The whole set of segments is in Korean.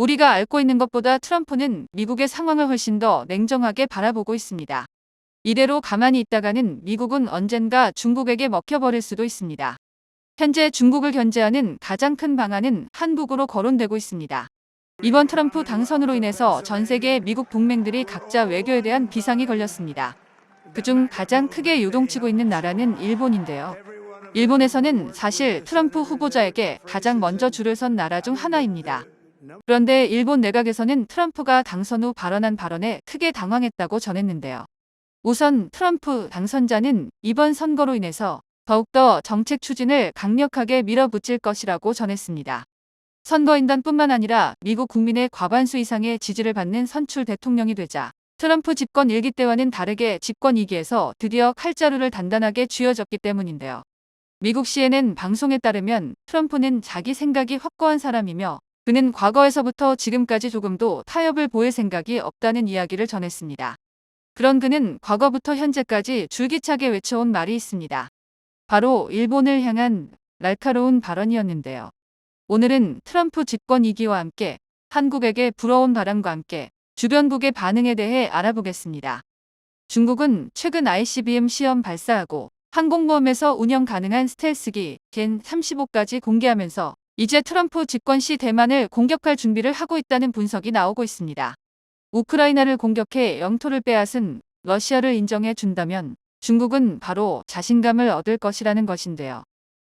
우리가 앓고 있는 것보다 트럼프는 미국의 상황을 훨씬 더 냉정하게 바라보고 있습니다. 이대로 가만히 있다가는 미국은 언젠가 중국에게 먹혀버릴 수도 있습니다. 현재 중국을 견제하는 가장 큰 방안은 한국으로 거론되고 있습니다. 이번 트럼프 당선으로 인해서 전 세계 미국 동맹들이 각자 외교에 대한 비상이 걸렸습니다. 그중 가장 크게 요동치고 있는 나라는 일본인데요. 일본에서는 사실 트럼프 후보자에게 가장 먼저 줄을 선 나라 중 하나입니다. 그런데 일본 내각에서는 트럼프가 당선 후 발언한 발언에 크게 당황했다고 전했는데요. 우선 트럼프 당선자는 이번 선거로 인해서 더욱더 정책 추진을 강력하게 밀어붙일 것이라고 전했습니다. 선거인단뿐만 아니라 미국 국민의 과반수 이상의 지지를 받는 선출 대통령이 되자 트럼프 집권 1기 때와는 다르게 집권 2기에서 드디어 칼자루를 단단하게 쥐어졌기 때문인데요. 미국 CNN 방송에 따르면 트럼프는 자기 생각이 확고한 사람이며 그는 과거에서부터 지금까지 조금도 타협을 보일 생각이 없다는 이야기를 전했습니다. 그런 그는 과거부터 현재까지 줄기차게 외쳐온 말이 있습니다. 바로 일본을 향한 날카로운 발언이었는데요. 오늘은 트럼프 집권 2기와 함께 한국에게 불어온 바람과 함께 주변국의 반응에 대해 알아보겠습니다. 중국은 최근 ICBM 시험 발사하고 항공모함에서 운영 가능한 스텔스기 겐 35까지 공개하면서 이제 트럼프 집권 시 대만을 공격할 준비를 하고 있다는 분석이 나오고 있습니다. 우크라이나를 공격해 영토를 빼앗은 러시아를 인정해 준다면 중국은 바로 자신감을 얻을 것이라는 것인데요.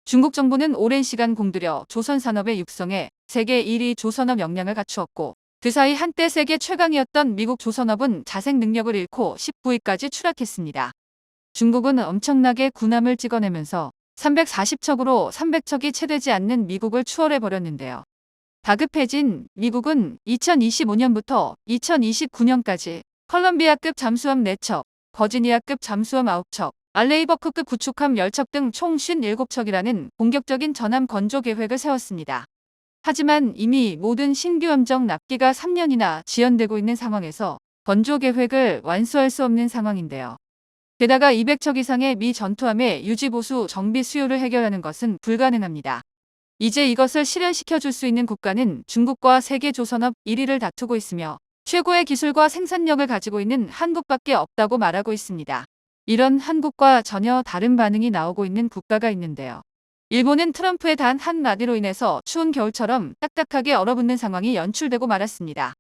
중국 정부는 오랜 시간 공들여 조선 산업의 육성에 세계 1위 조선업 역량을 갖추었고 그 사이 한때 세계 최강이었던 미국 조선업은 자생 능력을 잃고 19위까지 추락했습니다. 중국은 엄청나게 군함을 찍어내면서 340척으로 300척이 채 되지 않는 미국을 추월해 버렸는데요. 다급해진 미국은 2025년부터 2029년까지 컬럼비아급 잠수함 4척, 버지니아급 잠수함 9척, 알레이버크급 구축함 10척 등 총 57척이라는 공격적인 전함 건조 계획을 세웠습니다. 하지만 이미 모든 신규 함정 납기가 3년이나 지연되고 있는 상황에서 건조 계획을 완수할 수 없는 상황인데요. 게다가 200척 이상의 미 전투함의 유지보수 정비 수요를 해결하는 것은 불가능합니다. 이제 이것을 실현시켜 줄 수 있는 국가는 중국과 세계 조선업 1위를 다투고 있으며 최고의 기술과 생산력을 가지고 있는 한국밖에 없다고 말하고 있습니다. 이런 한국과 전혀 다른 반응이 나오고 있는 국가가 있는데요. 일본은 트럼프의 단 한마디로 인해서 추운 겨울처럼 딱딱하게 얼어붙는 상황이 연출되고 말았습니다.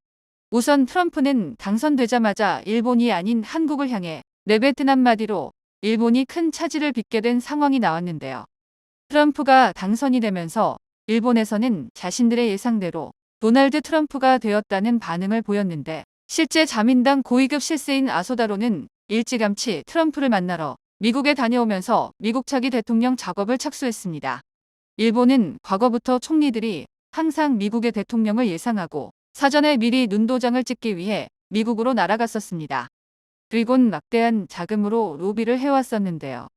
우선 트럼프는 당선되자마자 일본이 아닌 한국을 향해 내뱉은 한마디로 일본이 큰 차질을 빚게 된 상황이 나왔는데요. 트럼프가 당선이 되면서 일본에서는 자신들의 예상대로 도널드 트럼프가 되었다는 반응을 보였는데 실제 자민당 고위급 실세인 아소다로는 일찌감치 트럼프를 만나러 미국에 다녀오면서 미국 차기 대통령 작업을 착수했습니다. 일본은 과거부터 총리들이 항상 미국의 대통령을 예상하고 사전에 미리 눈도장을 찍기 위해 미국으로 날아갔었습니다. 그리곤 막대한 자금으로 로비를 해왔었는데요.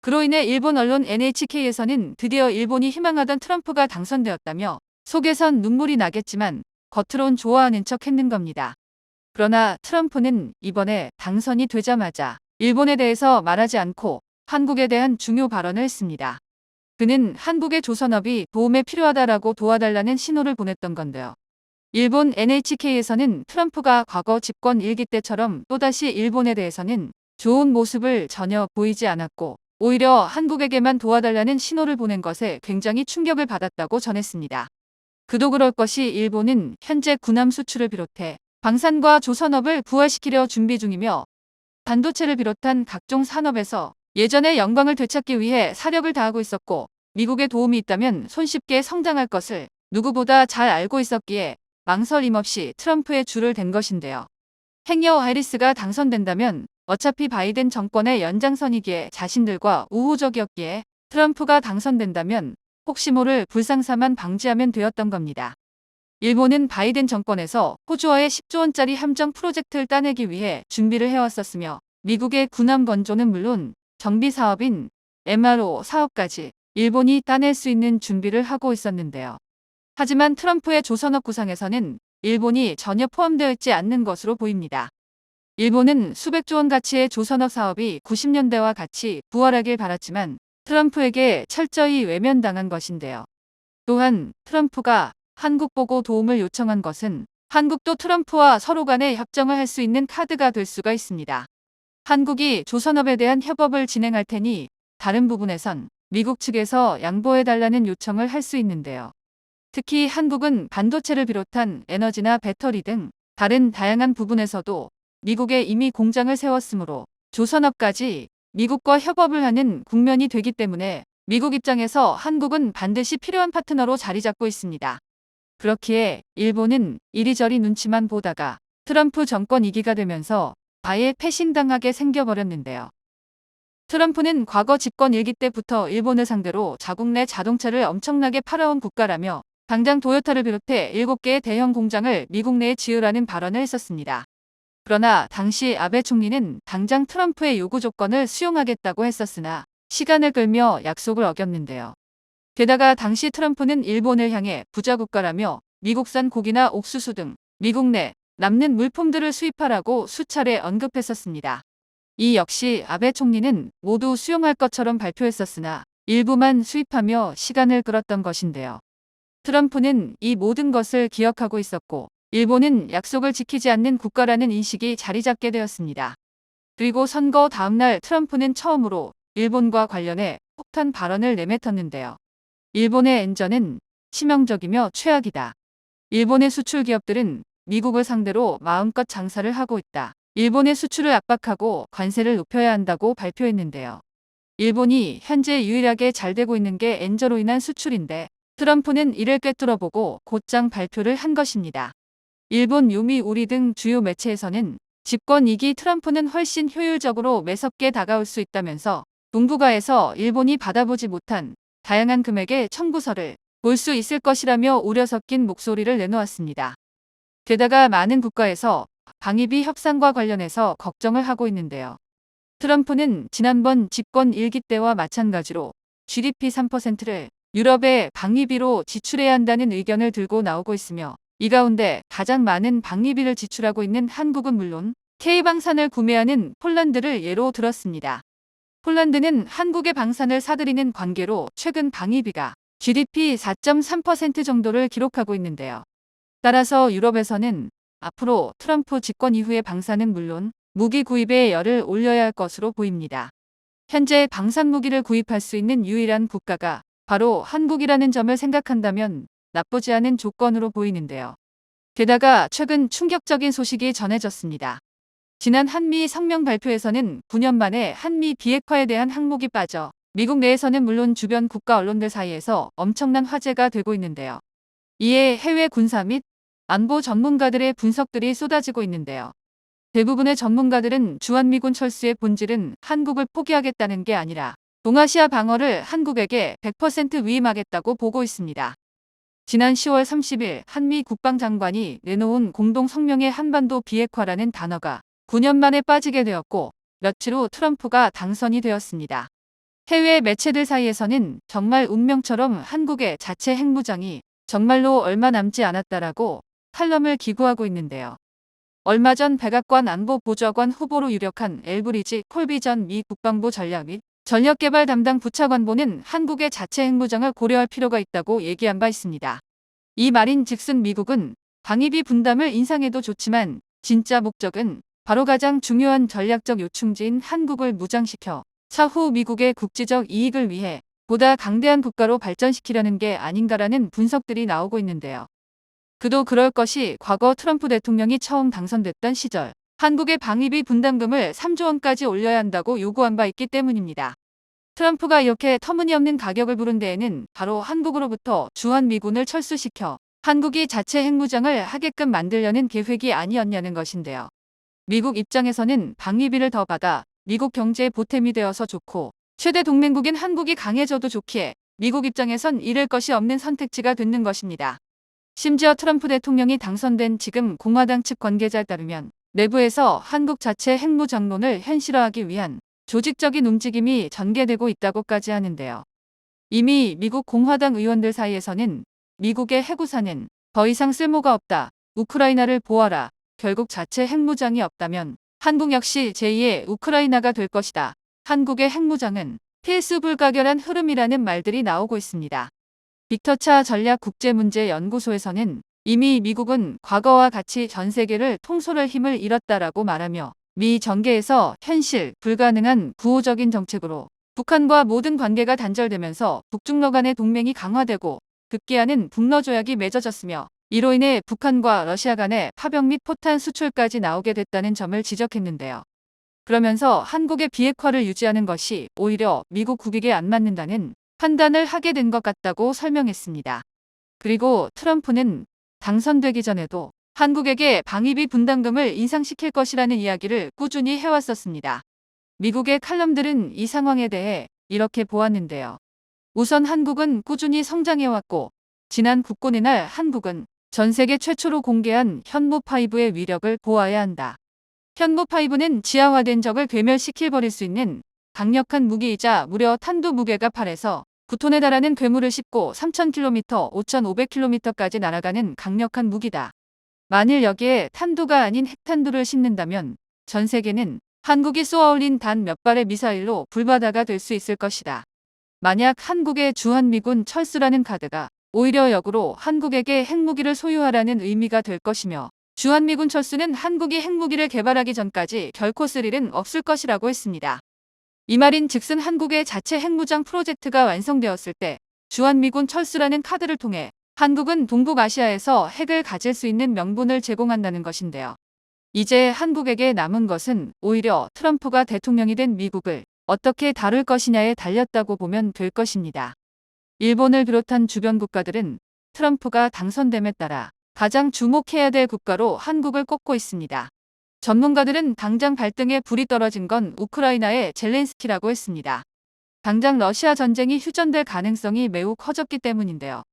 그로 인해 일본 언론 NHK에서는 드디어 일본이 희망하던 트럼프가 당선되었다며 속에선 눈물이 나겠지만 겉으론 좋아하는 척 했는 겁니다. 그러나 트럼프는 이번에 당선이 되자마자 일본에 대해서 말하지 않고 한국에 대한 중요 발언을 했습니다. 그는 한국의 조선업이 도움에 필요하다라고 도와달라는 신호를 보냈던 건데요. 일본 NHK에서는 트럼프가 과거 집권 일기 때처럼 또다시 일본에 대해서는 좋은 모습을 전혀 보이지 않았고 오히려 한국에게만 도와달라는 신호를 보낸 것에 굉장히 충격을 받았다고 전했습니다. 그도 그럴 것이 일본은 현재 군함 수출을 비롯해 방산과 조선업을 부활시키려 준비 중이며 반도체를 비롯한 각종 산업에서 예전의 영광을 되찾기 위해 사력을 다하고 있었고 미국의 도움이 있다면 손쉽게 성장할 것을 누구보다 잘 알고 있었기에 망설임 없이 트럼프의 줄을 댄 것인데요. 행여 해리스가 당선된다면 어차피 바이든 정권의 연장선이기에 자신들과 우호적이었기에 트럼프가 당선된다면 혹시 모를 불상사만 방지하면 되었던 겁니다. 일본은 바이든 정권에서 호주와의 10조 원짜리 함정 프로젝트를 따내기 위해 준비를 해왔었으며 미국의 군함 건조는 물론 정비 사업인 MRO 사업까지 일본이 따낼 수 있는 준비를 하고 있었는데요. 하지만 트럼프의 조선업 구상에서는 일본이 전혀 포함되어 있지 않는 것으로 보입니다. 일본은 수백조 원 가치의 조선업 사업이 90년대와 같이 부활하길 바랐지만 트럼프에게 철저히 외면당한 것인데요. 또한 트럼프가 한국 보고 도움을 요청한 것은 한국도 트럼프와 서로 간에 협정을 할 수 있는 카드가 될 수가 있습니다. 한국이 조선업에 대한 협업을 진행할 테니 다른 부분에선 미국 측에서 양보해달라는 요청을 할 수 있는데요. 특히 한국은 반도체를 비롯한 에너지나 배터리 등 다른 다양한 부분에서도 미국에 이미 공장을 세웠으므로 조선업까지 미국과 협업을 하는 국면이 되기 때문에 미국 입장에서 한국은 반드시 필요한 파트너로 자리 잡고 있습니다. 그렇기에 일본은 이리저리 눈치만 보다가 트럼프 정권 2기가 되면서 아예 패신당하게 생겨버렸는데요. 트럼프는 과거 집권 1기 때부터 일본을 상대로 자국 내 자동차를 엄청나게 팔아온 국가라며 당장 도요타를 비롯해 7개의 대형 공장을 미국 내에 지으라는 발언을 했었습니다. 그러나 당시 아베 총리는 당장 트럼프의 요구 조건을 수용하겠다고 했었으나 시간을 끌며 약속을 어겼는데요. 게다가 당시 트럼프는 일본을 향해 부자 국가라며 미국산 고기나 옥수수 등 미국 내 남는 물품들을 수입하라고 수차례 언급했었습니다. 이 역시 아베 총리는 모두 수용할 것처럼 발표했었으나 일부만 수입하며 시간을 끌었던 것인데요. 트럼프는 이 모든 것을 기억하고 있었고 일본은 약속을 지키지 않는 국가라는 인식이 자리 잡게 되었습니다. 그리고 선거 다음날 트럼프는 처음으로 일본과 관련해 폭탄 발언을 내뱉었는데요. 일본의 엔저는 치명적이며 최악이다. 일본의 수출 기업들은 미국을 상대로 마음껏 장사를 하고 있다. 일본의 수출을 압박하고 관세를 높여야 한다고 발표했는데요. 일본이 현재 유일하게 잘 되고 있는 게 엔저로 인한 수출인데 트럼프는 이를 꿰뚫어보고 곧장 발표를 한 것입니다. 일본 요미 우리 등 주요 매체에서는 집권 2기 트럼프는 훨씬 효율적으로 매섭게 다가올 수 있다면서 동북아에서 일본이 받아보지 못한 다양한 금액의 청구서를 볼 수 있을 것이라며 우려 섞인 목소리를 내놓았습니다. 게다가 많은 국가에서 방위비 협상과 관련해서 걱정을 하고 있는데요. 트럼프는 지난번 집권 1기 때와 마찬가지로 GDP 3%를 유럽의 방위비로 지출해야 한다는 의견을 들고 나오고 있으며 이 가운데 가장 많은 방위비를 지출하고 있는 한국은 물론 K방산을 구매하는 폴란드를 예로 들었습니다. 폴란드는 한국의 방산을 사들이는 관계로 최근 방위비가 GDP 4.3% 정도를 기록하고 있는데요. 따라서 유럽에서는 앞으로 트럼프 집권 이후의 방산은 물론 무기 구입에 열을 올려야 할 것으로 보입니다. 현재 방산 무기를 구입할 수 있는 유일한 국가가 바로 한국이라는 점을 생각한다면 나쁘지 않은 조건으로 보이는데요. 게다가 최근 충격적인 소식이 전해졌습니다. 지난 한미 성명 발표에서는 9년 만에 한미 비핵화에 대한 항목이 빠져 미국 내에서는 물론 주변 국가 언론들 사이에서 엄청난 화제가 되고 있는데요. 이에 해외 군사 및 안보 전문가들의 분석들이 쏟아지고 있는데요. 대부분의 전문가들은 주한미군 철수의 본질은 한국을 포기하겠다는 게 아니라 동아시아 방어를 한국에게 100% 위임하겠다고 보고 있습니다. 지난 10월 30일 한미 국방장관이 내놓은 공동 성명의 한반도 비핵화라는 단어가 9년 만에 빠지게 되었고 며칠 후 트럼프가 당선이 되었습니다. 해외 매체들 사이에서는 정말 운명처럼 한국의 자체 핵무장이 정말로 얼마 남지 않았다라고 칼럼을 기고하고 있는데요. 얼마 전 백악관 안보보좌관 후보로 유력한 엘브리지 콜비 전 미 국방부 전략 및 전력개발 담당 부차관보는 한국의 자체 핵무장을 고려할 필요가 있다고 얘기한 바 있습니다. 이 말인 즉슨 미국은 방위비 분담을 인상해도 좋지만 진짜 목적은 바로 가장 중요한 전략적 요충지인 한국을 무장시켜 차후 미국의 국지적 이익을 위해 보다 강대한 국가로 발전시키려는 게 아닌가라는 분석들이 나오고 있는데요. 그도 그럴 것이 과거 트럼프 대통령이 처음 당선됐던 시절 한국의 방위비 분담금을 3조 원까지 올려야 한다고 요구한 바 있기 때문입니다. 트럼프가 이렇게 터무니없는 가격을 부른 데에는 바로 한국으로부터 주한미군을 철수시켜 한국이 자체 핵무장을 하게끔 만들려는 계획이 아니었냐는 것인데요. 미국 입장에서는 방위비를 더 받아 미국 경제에 보탬이 되어서 좋고 최대 동맹국인 한국이 강해져도 좋기에 미국 입장에선 잃을 것이 없는 선택지가 되는 것입니다. 심지어 트럼프 대통령이 당선된 지금 공화당 측 관계자에 따르면 내부에서 한국 자체 핵무장론을 현실화하기 위한 조직적인 움직임이 전개되고 있다고까지 하는데요. 이미 미국 공화당 의원들 사이에서는 미국의 해구사는 더 이상 쓸모가 없다. 우크라이나를 보아라. 결국 자체 핵무장이 없다면 한국 역시 제2의 우크라이나가 될 것이다. 한국의 핵무장은 필수 불가결한 흐름이라는 말들이 나오고 있습니다. 빅터차 전략국제문제연구소에서는 이미 미국은 과거와 같이 전 세계를 통솔할 힘을 잃었다라고 말하며 미 정계에서 현실 불가능한 구호적인 정책으로 북한과 모든 관계가 단절되면서 북중러 간의 동맹이 강화되고 급기야는 북러 조약이 맺어졌으며 이로 인해 북한과 러시아 간의 파병 및 포탄 수출까지 나오게 됐다는 점을 지적했는데요. 그러면서 한국의 비핵화를 유지하는 것이 오히려 미국 국익에 안 맞는다는 판단을 하게 된 것 같다고 설명했습니다. 그리고 트럼프는 당선되기 전에도 한국에게 방위비 분담금을 인상시킬 것이라는 이야기를 꾸준히 해왔었습니다. 미국의 칼럼들은 이 상황에 대해 이렇게 보았는데요. 우선 한국은 꾸준히 성장해왔고 지난 국군의 날 한국은 전 세계 최초로 공개한 현무5의 위력을 보아야 한다. 현무5는 지하화된 적을 괴멸시킬 버릴 수 있는 강력한 무기이자 무려 탄두 무게가 8에서 9톤에 달하는 괴물을 싣고 3,000km, 5,500km까지 날아가는 강력한 무기다. 만일 여기에 탄두가 아닌 핵탄두를 싣는다면 전 세계는 한국이 쏘아올린 단 몇 발의 미사일로 불바다가 될 수 있을 것이다. 만약 한국의 주한미군 철수라는 카드가 오히려 역으로 한국에게 핵무기를 소유하라는 의미가 될 것이며 주한미군 철수는 한국이 핵무기를 개발하기 전까지 결코 쓸 일은 없을 것이라고 했습니다. 이 말인 즉슨 한국의 자체 핵무장 프로젝트가 완성되었을 때 주한미군 철수라는 카드를 통해 한국은 동북아시아에서 핵을 가질 수 있는 명분을 제공한다는 것인데요. 이제 한국에게 남은 것은 오히려 트럼프가 대통령이 된 미국을 어떻게 다룰 것이냐에 달렸다고 보면 될 것입니다. 일본을 비롯한 주변 국가들은 트럼프가 당선됨에 따라 가장 주목해야 될 국가로 한국을 꼽고 있습니다. 전문가들은 당장 발등에 불이 떨어진 건 우크라이나의 젤렌스키라고 했습니다. 당장 러시아 전쟁이 휴전될 가능성이 매우 커졌기 때문인데요.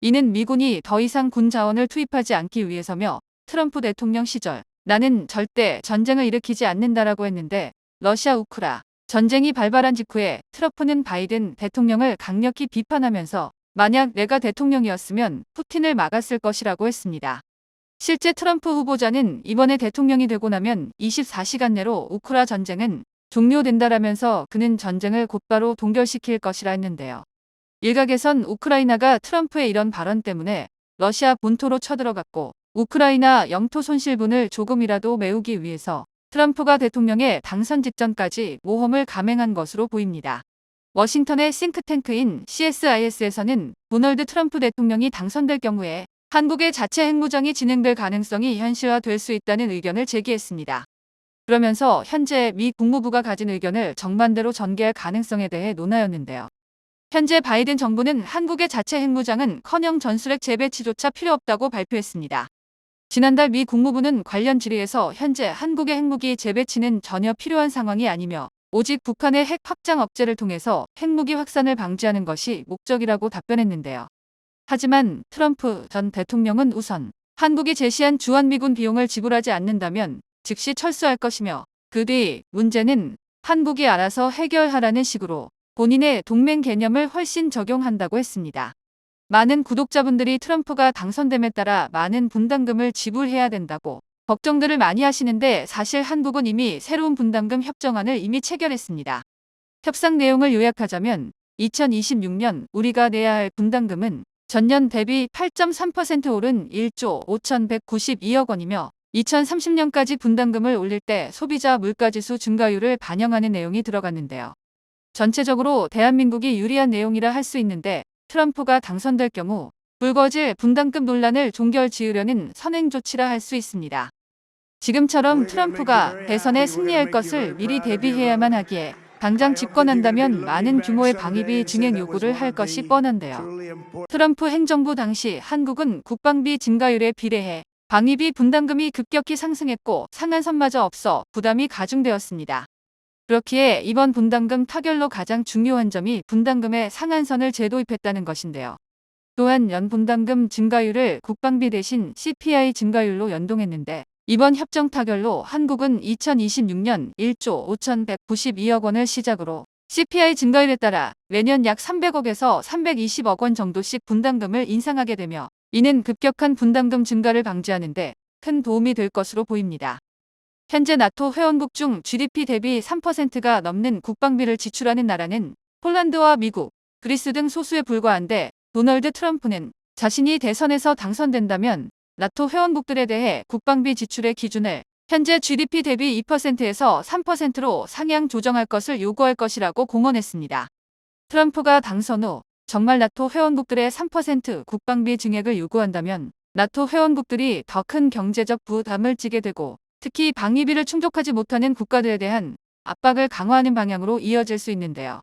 이는 미군이 더 이상 군 자원을 투입하지 않기 위해서며 트럼프 대통령 시절 나는 절대 전쟁을 일으키지 않는다라고 했는데 러시아 우크라 전쟁이 발발한 직후에 트럼프는 바이든 대통령을 강력히 비판하면서 만약 내가 대통령이었으면 푸틴을 막았을 것이라고 했습니다. 실제 트럼프 후보자는 이번에 대통령이 되고 나면 24시간 내로 우크라 전쟁은 종료된다라면서 그는 전쟁을 곧바로 동결시킬 것이라 했는데요. 일각에선 우크라이나가 트럼프의 이런 발언 때문에 러시아 본토로 쳐들어갔고 우크라이나 영토 손실분을 조금이라도 메우기 위해서 트럼프가 대통령의 당선 직전까지 모험을 감행한 것으로 보입니다. 워싱턴의 싱크탱크인 CSIS에서는 도널드 트럼프 대통령이 당선될 경우에 한국의 자체 핵무장이 진행될 가능성이 현실화될 수 있다는 의견을 제기했습니다. 그러면서 현재 미 국무부가 가진 의견을 정반대로 전개할 가능성에 대해 논하였는데요. 현재 바이든 정부는 한국의 자체 핵무장은 커녕 전술핵 재배치조차 필요 없다고 발표했습니다. 지난달 미 국무부는 관련 질의에서 현재 한국의 핵무기 재배치는 전혀 필요한 상황이 아니며 오직 북한의 핵 확장 억제를 통해서 핵무기 확산을 방지하는 것이 목적이라고 답변했는데요. 하지만 트럼프 전 대통령은 우선 한국이 제시한 주한미군 비용을 지불하지 않는다면 즉시 철수할 것이며 그 뒤 문제는 한국이 알아서 해결하라는 식으로 본인의 동맹 개념을 훨씬 적용한다고 했습니다. 많은 구독자분들이 트럼프가 당선됨에 따라 많은 분담금을 지불해야 된다고 걱정들을 많이 하시는데 사실 한국은 이미 새로운 분담금 협정안을 이미 체결했습니다. 협상 내용을 요약하자면 2026년 우리가 내야 할 분담금은 전년 대비 8.3% 오른 1조 5,192억 원이며 2030년까지 분담금을 올릴 때 소비자 물가지수 증가율을 반영하는 내용이 들어갔는데요. 전체적으로 대한민국이 유리한 내용이라 할 수 있는데 트럼프가 당선될 경우 불거질 분담금 논란을 종결 지으려는 선행 조치라 할 수 있습니다. 지금처럼 트럼프가 대선에 승리할 것을 미리 대비해야만 하기에 당장 집권한다면 많은 규모의 방위비 증액 요구를 할 것이 뻔한데요. 트럼프 행정부 당시 한국은 국방비 증가율에 비례해 방위비 분담금이 급격히 상승했고 상한선마저 없어 부담이 가중되었습니다. 그렇기에 이번 분담금 타결로 가장 중요한 점이 분담금의 상한선을 재도입했다는 것인데요. 또한 연 분담금 증가율을 국방비 대신 CPI 증가율로 연동했는데 이번 협정 타결로 한국은 2026년 1조 5,192억 원을 시작으로 CPI 증가율에 따라 매년 약 300억에서 320억 원 정도씩 분담금을 인상하게 되며 이는 급격한 분담금 증가를 방지하는 데 큰 도움이 될 것으로 보입니다. 현재 나토 회원국 중 GDP 대비 3%가 넘는 국방비를 지출하는 나라는 폴란드와 미국, 그리스 등 소수에 불과한데 도널드 트럼프는 자신이 대선에서 당선된다면 나토 회원국들에 대해 국방비 지출의 기준을 현재 GDP 대비 2%에서 3%로 상향 조정할 것을 요구할 것이라고 공언했습니다. 트럼프가 당선 후 정말 나토 회원국들의 3% 국방비 증액을 요구한다면 나토 회원국들이 더 큰 경제적 부담을 지게 되고 특히 방위비를 충족하지 못하는 국가들에 대한 압박을 강화하는 방향으로 이어질 수 있는데요.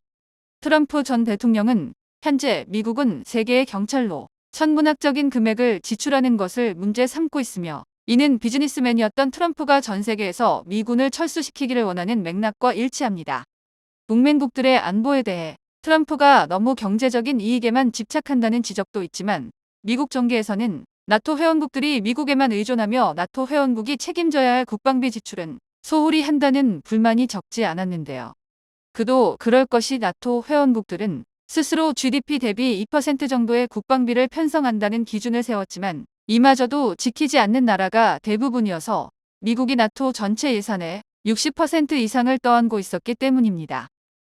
트럼프 전 대통령은 현재 미국은 세계의 경찰로 천문학적인 금액을 지출하는 것을 문제 삼고 있으며 이는 비즈니스맨이었던 트럼프가 전 세계에서 미군을 철수시키기를 원하는 맥락과 일치합니다. 동맹국들의 안보에 대해 트럼프가 너무 경제적인 이익에만 집착한다는 지적도 있지만 미국 정계에서는 나토 회원국들이 미국에만 의존하며 나토 회원국이 책임져야 할 국방비 지출은 소홀히 한다는 불만이 적지 않았는데요. 그도 그럴 것이 나토 회원국들은 스스로 GDP 대비 2% 정도의 국방비를 편성한다는 기준을 세웠지만 이마저도 지키지 않는 나라가 대부분이어서 미국이 나토 전체 예산의 60% 이상을 떠안고 있었기 때문입니다.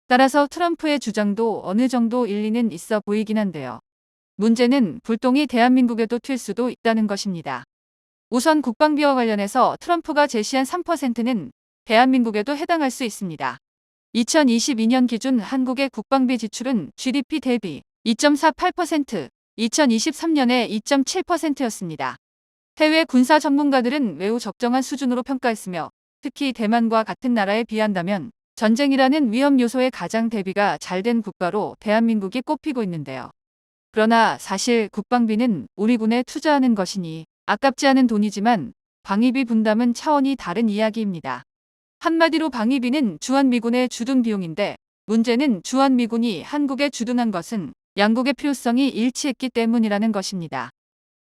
따라서 트럼프의 주장도 어느 정도 일리는 있어 보이긴 한데요. 문제는 불똥이 대한민국에도 튈 수도 있다는 것입니다. 우선 국방비와 관련해서 트럼프가 제시한 3%는 대한민국에도 해당할 수 있습니다. 2022년 기준 한국의 국방비 지출은 GDP 대비 2.48%, 2023년에 2.7%였습니다. 해외 군사 전문가들은 매우 적정한 수준으로 평가했으며 특히 대만과 같은 나라에 비한다면 전쟁이라는 위험 요소에 가장 대비가 잘 된 국가로 대한민국이 꼽히고 있는데요. 그러나 사실 국방비는 우리 군에 투자하는 것이니 아깝지 않은 돈이지만 방위비 분담은 차원이 다른 이야기입니다. 한마디로 방위비는 주한미군의 주둔 비용인데 문제는 주한미군이 한국에 주둔한 것은 양국의 필요성이 일치했기 때문이라는 것입니다.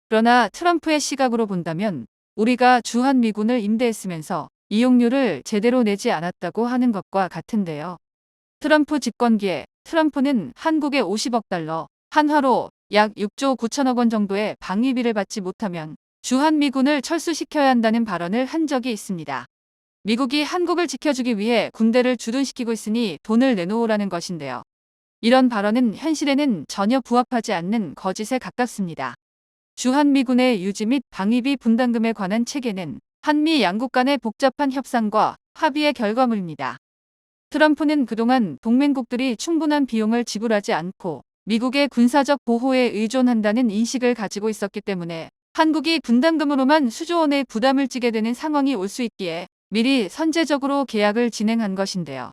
그러나 트럼프의 시각으로 본다면 우리가 주한미군을 임대했으면서 이용료를 제대로 내지 않았다고 하는 것과 같은데요. 트럼프 집권기에 트럼프는 한국의 50억 달러, 한화로 약 6조 9천억 원 정도의 방위비를 받지 못하면 주한미군을 철수시켜야 한다는 발언을 한 적이 있습니다. 미국이 한국을 지켜주기 위해 군대를 주둔시키고 있으니 돈을 내놓으라는 것인데요. 이런 발언은 현실에는 전혀 부합하지 않는 거짓에 가깝습니다. 주한미군의 유지 및 방위비 분담금에 관한 체계는 한미 양국 간의 복잡한 협상과 합의의 결과물입니다. 트럼프는 그동안 동맹국들이 충분한 비용을 지불하지 않고 미국의 군사적 보호에 의존한다는 인식을 가지고 있었기 때문에 한국이 분담금으로만 수조 원의 부담을 지게 되는 상황이 올 수 있기에 미리 선제적으로 계약을 진행한 것인데요.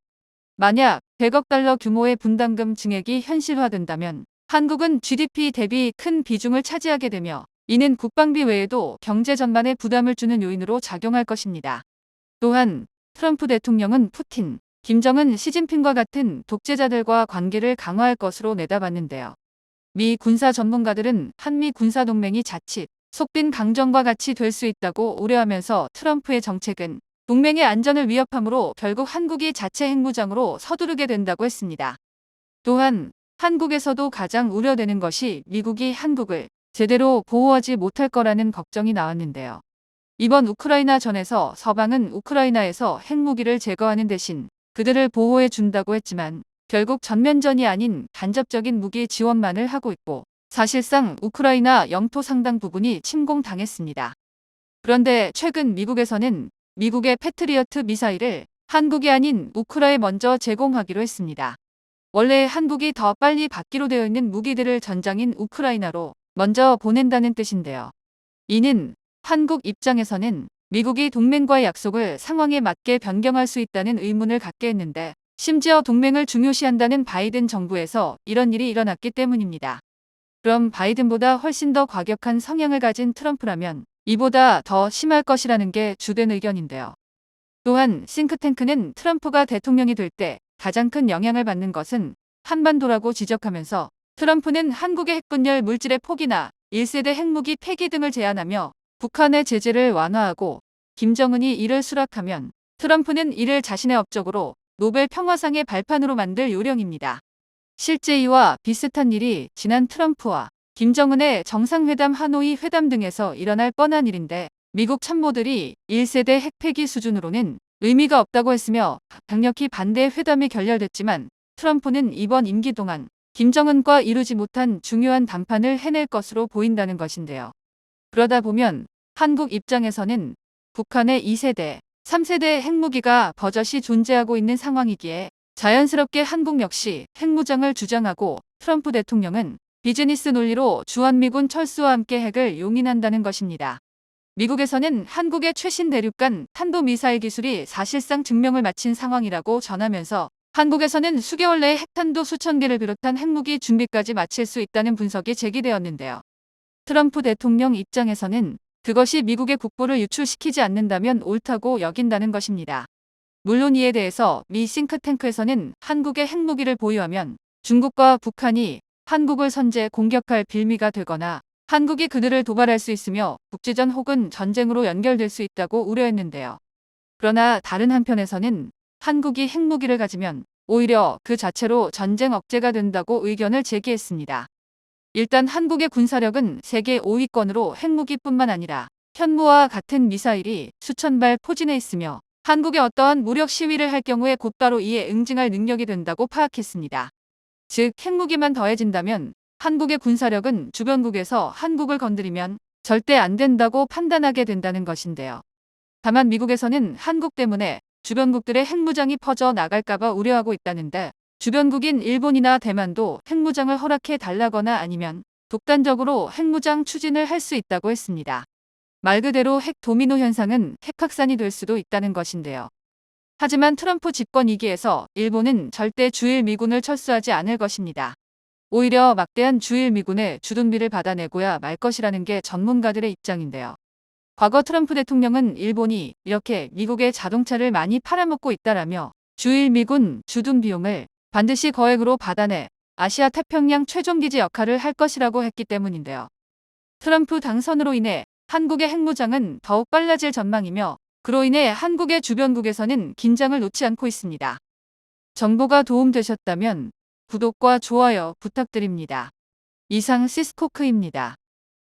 만약 100억 달러 규모의 분담금 증액이 현실화된다면 한국은 GDP 대비 큰 비중을 차지하게 되며 이는 국방비 외에도 경제 전반에 부담을 주는 요인으로 작용할 것입니다. 또한 트럼프 대통령은 푸틴, 김정은, 시진핑과 같은 독재자들과 관계를 강화할 것으로 내다봤는데요. 미 군사 전문가들은 한미 군사동맹이 자칫 속빈 강정과 같이 될 수 있다고 우려하면서 트럼프의 정책은 동맹의 안전을 위협하므로 결국 한국이 자체 핵무장으로 서두르게 된다고 했습니다. 또한 한국에서도 가장 우려되는 것이 미국이 한국을 제대로 보호하지 못할 거라는 걱정이 나왔는데요. 이번 우크라이나 전에서 서방은 우크라이나에서 핵무기를 제거하는 대신 그들을 보호해 준다고 했지만 결국 전면전이 아닌 간접적인 무기 지원만을 하고 있고 사실상 우크라이나 영토 상당 부분이 침공당했습니다. 그런데 최근 미국에서는 미국의 패트리어트 미사일을 한국이 아닌 우크라에 먼저 제공하기로 했습니다. 원래 한국이 더 빨리 받기로 되어 있는 무기들을 전장인 우크라이나로 먼저 보낸다는 뜻인데요. 이는 한국 입장에서는 미국이 동맹과의 약속을 상황에 맞게 변경할 수 있다는 의문을 갖게 했는데 심지어 동맹을 중요시한다는 바이든 정부에서 이런 일이 일어났기 때문입니다. 그럼 바이든보다 훨씬 더 과격한 성향을 가진 트럼프라면 이보다 더 심할 것이라는 게 주된 의견인데요. 또한 싱크탱크는 트럼프가 대통령이 될 때 가장 큰 영향을 받는 것은 한반도라고 지적하면서 트럼프는 한국의 핵분열 물질의 포기나 1세대 핵무기 폐기 등을 제안하며 북한의 제재를 완화하고 김정은이 이를 수락하면 트럼프는 이를 자신의 업적으로 노벨 평화상의 발판으로 만들 요령입니다. 실제 이와 비슷한 일이 지난 트럼프와 김정은의 정상회담 하노이 회담 등에서 일어날 뻔한 일인데 미국 참모들이 1세대 핵폐기 수준으로는 의미가 없다고 했으며 강력히 반대 회담이 결렬됐지만 트럼프는 이번 임기 동안 김정은과 이루지 못한 중요한 담판을 해낼 것으로 보인다는 것인데요. 그러다 보면 한국 입장에서는 북한의 2세대, 3세대 핵무기가 버젓이 존재하고 있는 상황이기에 자연스럽게 한국 역시 핵무장을 주장하고 트럼프 대통령은 비즈니스 논리로 주한미군 철수와 함께 핵을 용인한다는 것입니다. 미국에서는 한국의 최신 대륙간 탄도미사일 기술이 사실상 증명을 마친 상황이라고 전하면서 한국에서는 수개월 내에 핵탄두 수천 개를 비롯한 핵무기 준비까지 마칠 수 있다는 분석이 제기되었는데요. 트럼프 대통령 입장에서는 그것이 미국의 국보를 유출시키지 않는다면 옳다고 여긴다는 것입니다. 물론 이에 대해서 미 싱크탱크에서는 한국의 핵무기를 보유하면 중국과 북한이 한국을 선제 공격할 빌미가 되거나 한국이 그들을 도발할 수 있으며 국지전 혹은 전쟁으로 연결될 수 있다고 우려했는데요. 그러나 다른 한편에서는 한국이 핵무기를 가지면 오히려 그 자체로 전쟁 억제가 된다고 의견을 제기했습니다. 일단 한국의 군사력은 세계 5위권으로 핵무기뿐만 아니라 현무와 같은 미사일이 수천 발 포진해 있으며 한국의 어떠한 무력 시위를 할 경우에 곧바로 이에 응징할 능력이 된다고 파악했습니다. 즉 핵무기만 더해진다면 한국의 군사력은 주변국에서 한국을 건드리면 절대 안 된다고 판단하게 된다는 것인데요. 다만 미국에서는 한국 때문에 주변국들의 핵무장이 퍼져 나갈까봐 우려하고 있다는데 주변국인 일본이나 대만도 핵무장을 허락해 달라거나 아니면 독단적으로 핵무장 추진을 할 수 있다고 했습니다. 말 그대로 핵 도미노 현상은 핵 확산이 될 수도 있다는 것인데요. 하지만 트럼프 집권 2기에서 일본은 절대 주일 미군을 철수하지 않을 것입니다. 오히려 막대한 주일 미군의 주둔비를 받아내고야 말 것이라는 게 전문가들의 입장인데요. 과거 트럼프 대통령은 일본이 이렇게 미국의 자동차를 많이 팔아먹고 있다라며 주일 미군 주둔 비용을 반드시 거액으로 받아내 아시아 태평양 최종기지 역할을 할 것이라고 했기 때문인데요. 트럼프 당선으로 인해 한국의 핵무장은 더욱 빨라질 전망이며 그로 인해 한국의 주변국에서는 긴장을 놓지 않고 있습니다. 정보가 도움되셨다면 구독과 좋아요 부탁드립니다. 이상 시스코크입니다.